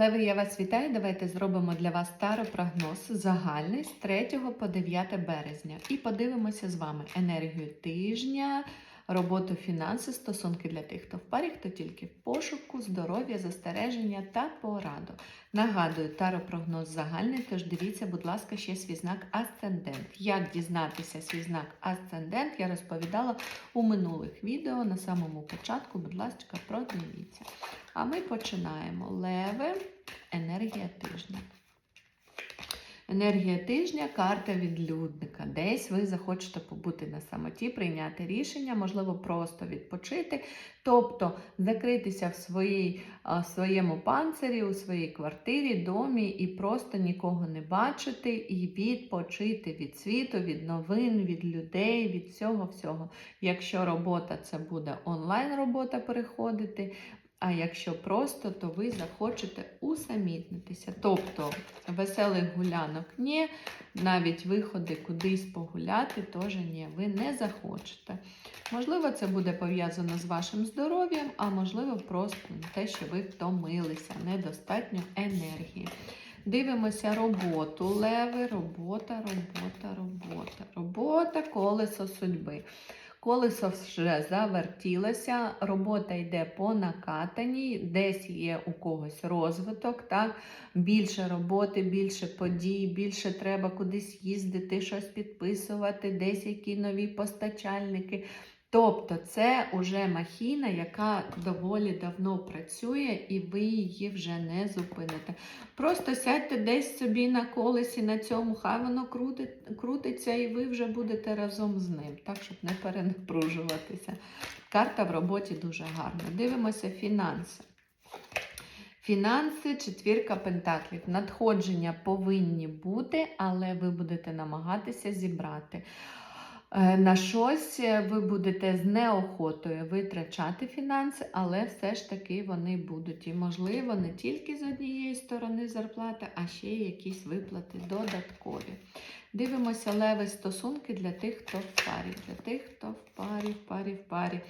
Леви, я вас вітаю. Давайте зробимо для вас таропрогноз загальний з 3 по 9 березня. І подивимося з вами енергію тижня, роботу фінанси, стосунки для тих, хто в парі, хто тільки в пошуку, здоров'я, застереження та пораду. Нагадую, таропрогноз загальний, тож дивіться, будь ласка, ще свій знак Асцендент. Як дізнатися свій знак Асцендент, я розповідала у минулих відео на самому початку. Будь ласка, продивіться. А ми починаємо. Леве, енергія тижня. Енергія тижня карта відлюдника. Десь ви захочете побути на самоті, прийняти рішення, можливо, просто відпочити, тобто закритися в своїй, а, своєму панцирі, у своїй квартирі, домі і просто нікого не бачити, і відпочити від світу, від новин, від людей, від всього-всього. Якщо робота це буде онлайн робота переходити. А якщо просто, то ви захочете усамітнитися. Тобто веселих гулянок ні, навіть виходи кудись погуляти теж ні, ви не захочете. Можливо, це буде пов'язано з вашим здоров'ям, а можливо, просто те, що ви втомилися, недостатньо енергії. Дивимося роботу. Леви, робота, робота, робота. Робота, колесо судьби. Колесо вже завертілося, робота йде по накатаній, десь є у когось розвиток, так? більше роботи, більше подій, більше треба кудись їздити, щось підписувати, десь які нові постачальники. Тобто це вже махіна, яка доволі давно працює, і ви її вже не зупините. Просто сядьте десь собі на колесі на цьому, хай воно крутиться, і ви вже будете разом з ним, так, щоб не перенапружуватися. Карта в роботі дуже гарна. Дивимося фінанси. Фінанси, четвірка пентаклів. Надходження повинні бути, але ви будете намагатися зібрати. Е, На щось ви будете з неохотою витрачати фінанси, але все ж таки вони будуть. І, можливо, не тільки з однієї сторони зарплати, а ще якісь виплати додаткові. Дивимося леви стосунки для тих, хто в парі. Для тих, хто в парі, в парі, в парі.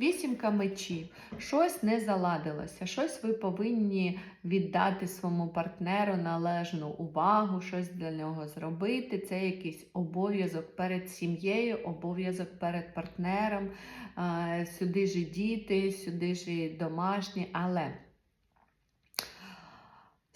Вісімка мечів. Щось не заладилося, щось ви повинні віддати своєму партнеру належну увагу, щось для нього зробити. Це якийсь обов'язок перед сім'єю, обов'язок перед партнером. Сюди ж і діти, сюди ж і домашні, але.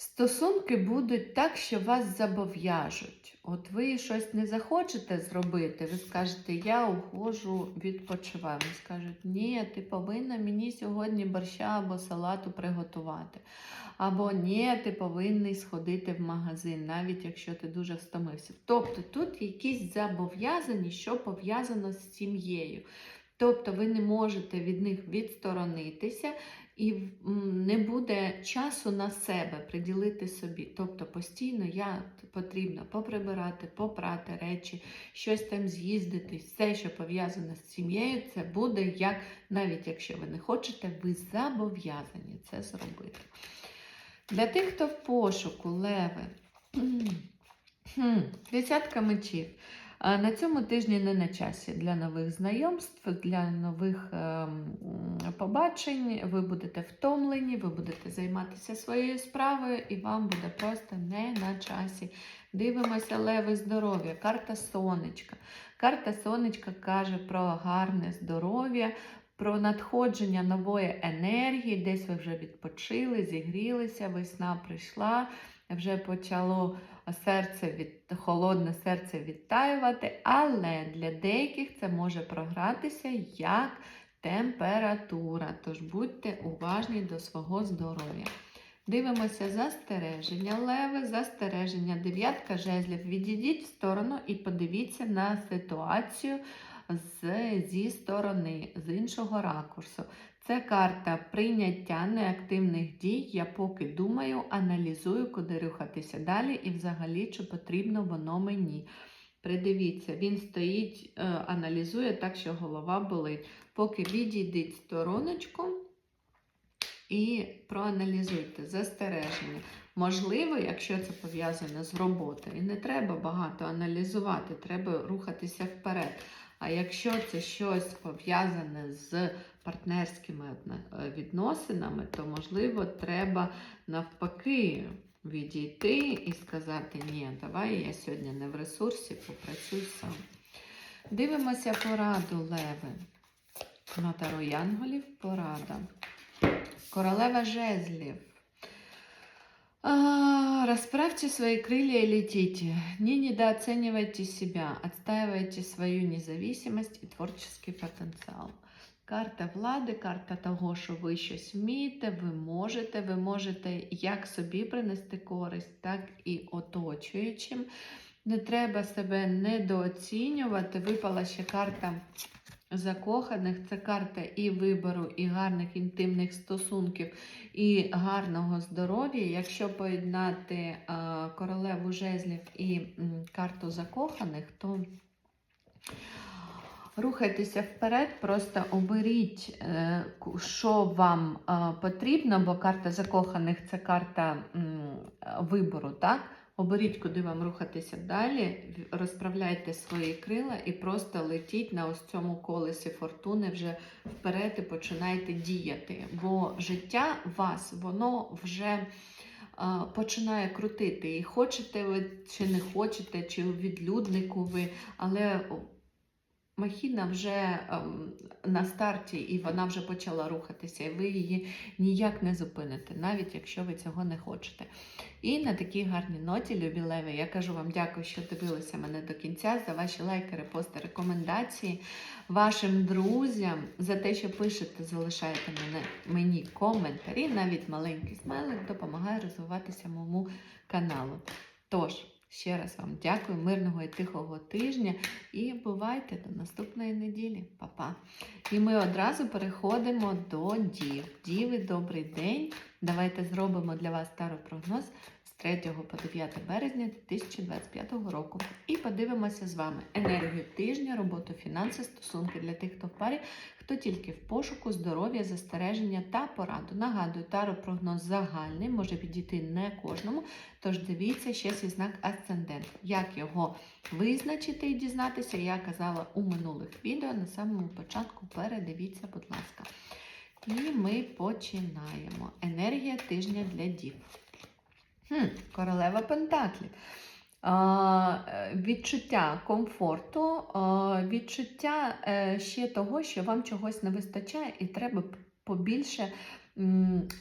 Стосунки будуть так, що вас зобов'яжуть. От ви щось не захочете зробити, ви скажете, я ухожу, відпочиваю. Ви скажуть, ні, ти повинна мені сьогодні борща або салату приготувати. Або ні, ти повинний сходити в магазин, навіть якщо ти дуже втомився. Тобто тут якісь зобов'язані, що пов'язано з сім'єю. Тобто ви не можете від них відсторонитися і не буде часу на себе приділити собі. Тобто постійно я потрібно поприбирати, попрати речі, щось там з'їздити, все, що пов'язане з сім'єю, це буде як, навіть якщо ви не хочете, ви зобов'язані це зробити. Для тих, хто в пошуку, леви, десятка мечів. На цьому тижні не на часі для нових знайомств, для нових ем, побачень. Ви будете втомлені, ви будете займатися своєю справою, і вам буде просто не на часі. Дивимося леви здоров'я, карта сонечка. Карта сонечка каже про гарне здоров'я, про надходження нової енергії, десь ви вже відпочили, зігрілися, весна прийшла, вже почало серце від холодне серце відтаювати, але для деяких це може програтися як температура. Тож будьте уважні до свого здоров'я. Дивимося застереження, леви, застереження, дев'ятка жезлів. Відійдіть в сторону і подивіться на ситуацію з, зі сторони, з іншого ракурсу. Це карта прийняття неактивних дій. Я поки думаю, аналізую, куди рухатися далі, і взагалі, чи потрібно воно мені. Придивіться, він стоїть, е, аналізує так, що голова болить. Поки відійдіть стороночку і проаналізуйте застереження. Можливо, якщо це пов'язане з роботою, і не треба багато аналізувати, треба рухатися вперед. А якщо це щось пов'язане з партнерськими е, відносинами, то можливо треба навпаки відійти і сказати: ні, давай я сьогодні не в ресурсі, попрацюй сам. Дивимося пораду Леви. На Таро Янголів порада. Королева жезлів. А, Расправьте свои крылья и летите. Не недооценивайте себя. Отстаивайте свою независимость и творческий потенціал. Карта влади, карта того, що ви щось вмієте, ви можете, ви можете як собі принести користь, так і оточуючим. Не треба себе недооцінювати. Випала ще карта закоханих. Це карта і вибору, і гарних інтимних стосунків, і гарного здоров'я. Якщо поєднати королеву жезлів і карту закоханих, то рухайтеся вперед, просто оберіть, е, що вам потрібно, бо карта закоханих це карта вибору, так? Оберіть, куди вам рухатися далі, розправляйте свої крила і просто летіть на ось цьому колесі фортуни вже вперед і починайте діяти. Бо життя вас, воно вже починає крутити. І хочете ви чи не хочете, чи у відлюднику ви, але махіна вже ем, на старті і вона вже почала рухатися, і ви її ніяк не зупините, навіть якщо ви цього не хочете. І на такій гарній ноті, любі леви, я кажу вам дякую, що дивилися мене до кінця, за ваші лайки, репости, рекомендації, вашим друзям, за те, що пишете, залишаєте мене, мені коментарі, навіть маленький смайлик допомагає розвиватися моєму каналу. Тож, ще раз вам дякую, мирного і тихого тижня і бувайте до наступної неділі. Па-па! І ми одразу переходимо до дів. Діви, добрий день! Давайте зробимо для вас старопрогноз з 3 по 9 березня 2025 року. І подивимося з вами енергію тижня, роботу, фінанси, стосунки для тих, хто в парі, хто тільки в пошуку, здоров'я, застереження та пораду. Нагадую, таропрогноз загальний, може підійти не кожному, тож дивіться ще свій знак асцендент. Як його визначити і дізнатися, я казала у минулих відео. На самому початку передивіться, будь ласка. І ми починаємо. Енергія тижня для дів. Хм, королева Пентаклів. Е, відчуття комфорту, відчуття е, ще того, що вам чогось не вистачає, і треба побільше,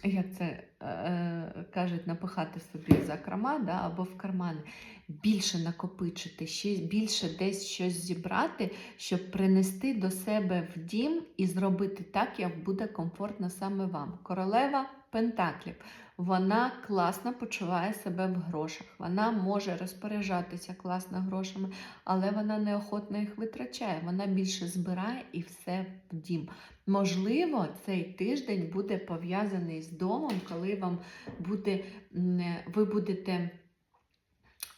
як це е, кажуть, напихати собі за крама да, або в кармани, більше накопичити, ще більше десь щось зібрати, щоб принести до себе в дім і зробити так, як буде комфортно саме вам. Королева Пентаклів. Вона класно почуває себе в грошах. Вона може розпоряджатися класно грошами, але вона неохотно їх витрачає. Вона більше збирає і все в дім. Можливо, цей тиждень буде пов'язаний з домом, коли вам буде, ви будете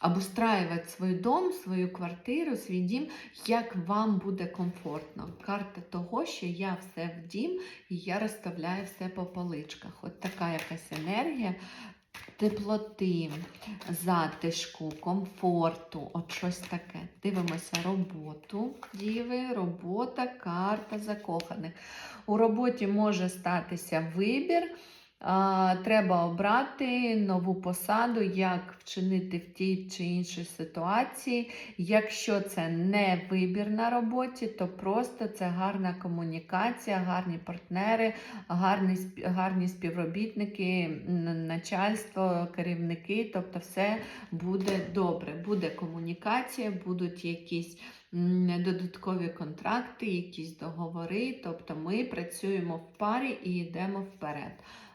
обустраювати свій дом, свою квартиру, свій дім, як вам буде комфортно. Карта того, що я все в дім і я розставляю все по поличках. От така якась енергія теплоти, затишку, комфорту, от щось таке. Дивимося роботу, діви, робота, карта закоханих. У роботі може статися вибір. Треба обрати нову посаду, як вчинити в тій чи іншій ситуації. Якщо це не вибір на роботі, то просто це гарна комунікація, гарні партнери, гарні, гарні співробітники, начальство, керівники. Тобто все буде добре. Буде комунікація, будуть якісь додаткові контракти, якісь договори. Тобто ми працюємо в парі і йдемо вперед.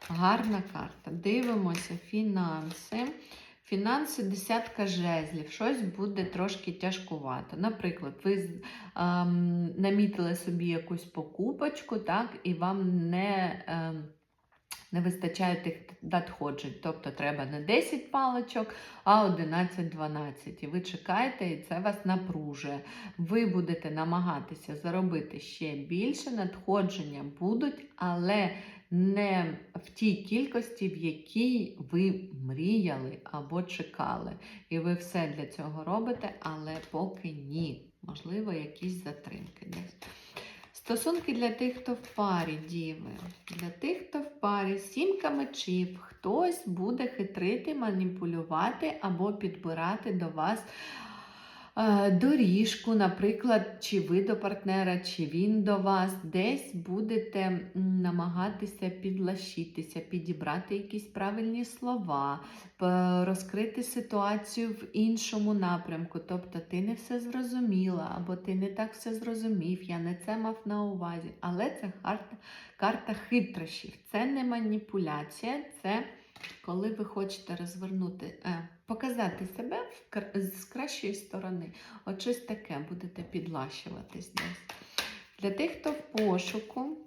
Гарна карта. Дивимося фінанси. Фінанси десятка жезлів, щось буде трошки тяжкувато. Наприклад, ви ем, намітили собі якусь покупочку, так, і вам не, ем, не вистачає тих надходжень. Тобто треба не 10 паличок, а 11-12. І ви чекаєте, і це вас напружує. Ви будете намагатися заробити ще більше, надходження будуть, але не в тій кількості, в якій ви мріяли або чекали. І ви все для цього робите, але поки ні. Можливо, якісь затримки десь. Стосунки для тих, хто в парі, діви. Для тих, хто в парі, сімка мечів, хтось буде хитрити, маніпулювати або підбирати до вас доріжку, наприклад, чи ви до партнера, чи він до вас, десь будете намагатися підлащитися, підібрати якісь правильні слова, розкрити ситуацію в іншому напрямку. Тобто ти не все зрозуміла, або ти не так все зрозумів, я не це мав на увазі. Але це карта, карта хитрощів. Це не маніпуляція, це коли ви хочете розвернути, е, показати себе з кращої сторони. От щось таке будете підлащуватись десь. Для тих, хто в пошуку,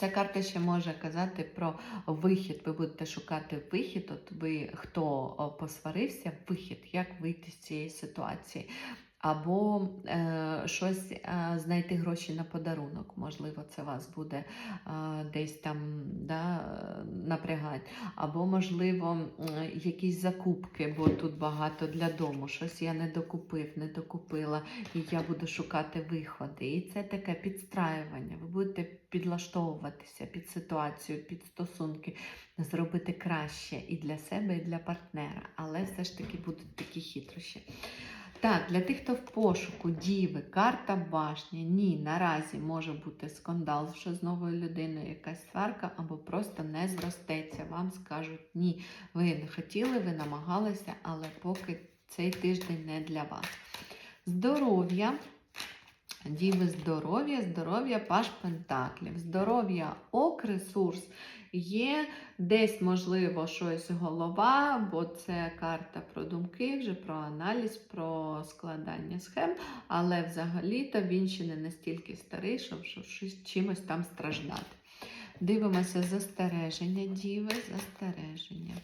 ця карта ще може казати про вихід. Ви будете шукати вихід. От ви хто посварився, вихід, як вийти з цієї ситуації. Або е, щось е, знайти гроші на подарунок. Можливо, це вас буде е, десь там да, е, напрягати. Або, можливо, м, якісь закупки, бо тут багато для дому. Щось я не докупив, не докупила, і я буду шукати виходи. І це таке підстраювання. Ви будете підлаштовуватися під ситуацію, під стосунки, зробити краще і для себе, і для партнера. Але все ж таки будуть такі хитрощі. Так, для тих, хто в пошуку, діви, карта башні. Ні, наразі може бути скандал що з новою людиною, якась сварка, або просто не зростеться. Вам скажуть ні. Ви не хотіли, ви намагалися, але поки цей тиждень не для вас. Здоров'я. Діви здоров'я, здоров'я паш пентаклів. Здоров'я ок, ресурс є. Десь, можливо, щось голова, бо це карта про думки, вже про аналіз, про складання схем. Але взагалі-то він ще не настільки старий, щоб, щось чимось там страждати. Дивимося застереження, діви, застереження.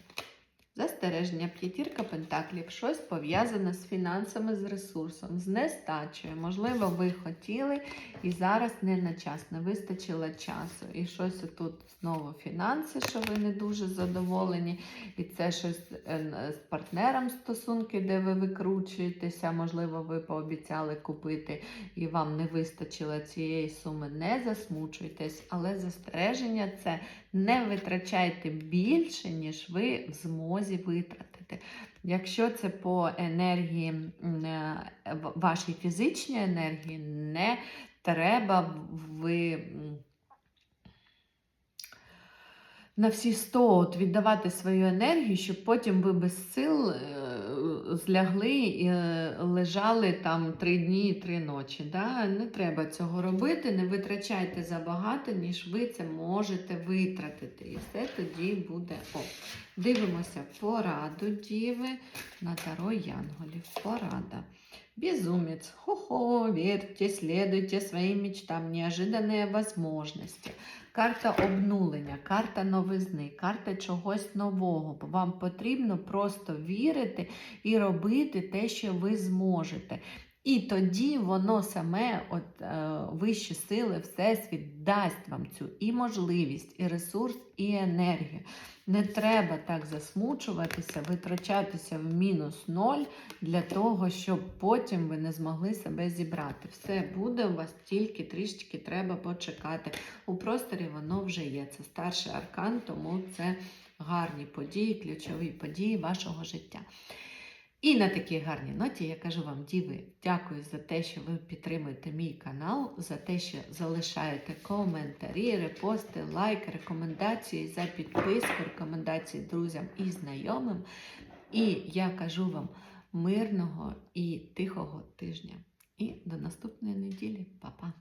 Застереження, п'ятірка пентаклів, щось пов'язане з фінансами, з ресурсом, з нестачею. Можливо, ви хотіли і зараз не на час, не вистачило часу. І щось тут знову фінанси, що ви не дуже задоволені. І це щось е, з партнером стосунки, де ви викручуєтеся. Можливо, ви пообіцяли купити і вам не вистачило цієї суми. Не засмучуйтесь, але застереження це не витрачайте більше, ніж ви в змозі витратити. Якщо це по енергії, е, вашій фізичній енергії, не треба ви. На всі 100 от віддавати свою енергію, щоб потім ви без сил е, злягли і е, лежали там три дні і три ночі. Да? Не треба цього робити, не витрачайте забагато, ніж ви це можете витратити. І все тоді буде ок. Дивимося пораду діви на Таро Янголів. Порада. Безумец. Хо-хо, верьте, следуйте своим мечтам, неожиданные возможности. Карта обнулення, карта новизни, карта чогось нового. Вам потрібно просто вірити і робити те, що ви зможете. І тоді воно саме, от е, вищі сили, всесвіт дасть вам цю і можливість, і ресурс, і енергію. Не треба так засмучуватися, витрачатися в мінус ноль для того, щоб потім ви не змогли себе зібрати. Все буде у вас тільки трішки треба почекати. У просторі воно вже є. Це старший аркан, тому це гарні події, ключові події вашого життя. І на такій гарній ноті я кажу вам, діви, дякую за те, що ви підтримуєте мій канал, за те, що залишаєте коментарі, репости, лайки, рекомендації за підписку, рекомендації друзям і знайомим. І я кажу вам мирного і тихого тижня. І до наступної неділі. Па-па!